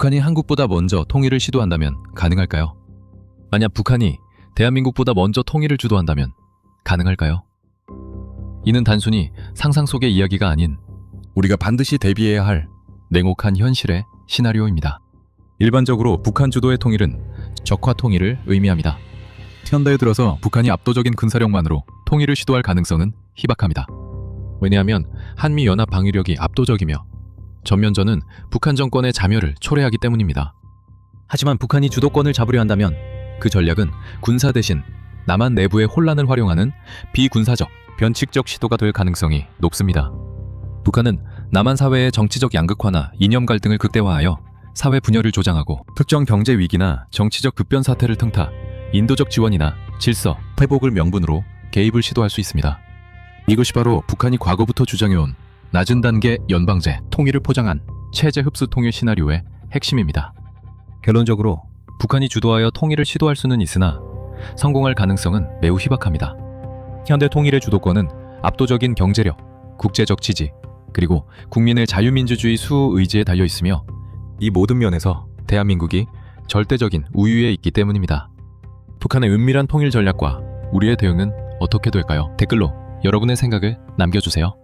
북한이 한국보다 먼저 통일을 시도한다면 가능할까요? 만약 북한이 대한민국보다 먼저 통일을 주도한다면 가능할까요? 이는 단순히 상상 속의 이야기가 아닌 우리가 반드시 대비해야 할 냉혹한 현실의 시나리오입니다. 일반적으로 북한 주도의 통일은 적화 통일을 의미합니다. 현대에 들어서 북한이 압도적인 군사력만으로 통일을 시도할 가능성은 희박합니다. 왜냐하면 한미 연합 방위력이 압도적이며 전면전은 북한 정권의 자멸을 초래하기 때문입니다. 하지만 북한이 주도권을 잡으려 한다면 그 전략은 군사 대신 남한 내부의 혼란을 활용하는 비군사적, 변칙적 시도가 될 가능성이 높습니다. 북한은 남한 사회의 정치적 양극화나 이념 갈등을 극대화하여 사회 분열을 조장하고 특정 경제 위기나 정치적 급변 사태를 틈타 인도적 지원이나 질서, 회복을 명분으로 개입을 시도할 수 있습니다. 이것이 바로 북한이 과거부터 주장해온 낮은 단계 연방제, 통일을 포장한 체제 흡수 통일 시나리오의 핵심입니다. 결론적으로 북한이 주도하여 통일을 시도할 수는 있으나 성공할 가능성은 매우 희박합니다. 현대 통일의 주도권은 압도적인 경제력, 국제적 지지, 그리고 국민의 자유민주주의 수호 의지에 달려 있으며 이 모든 면에서 대한민국이 절대적인 우위에 있기 때문입니다. 북한의 은밀한 통일 전략과 우리의 대응은 어떻게 될까요? 댓글로 여러분의 생각을 남겨주세요.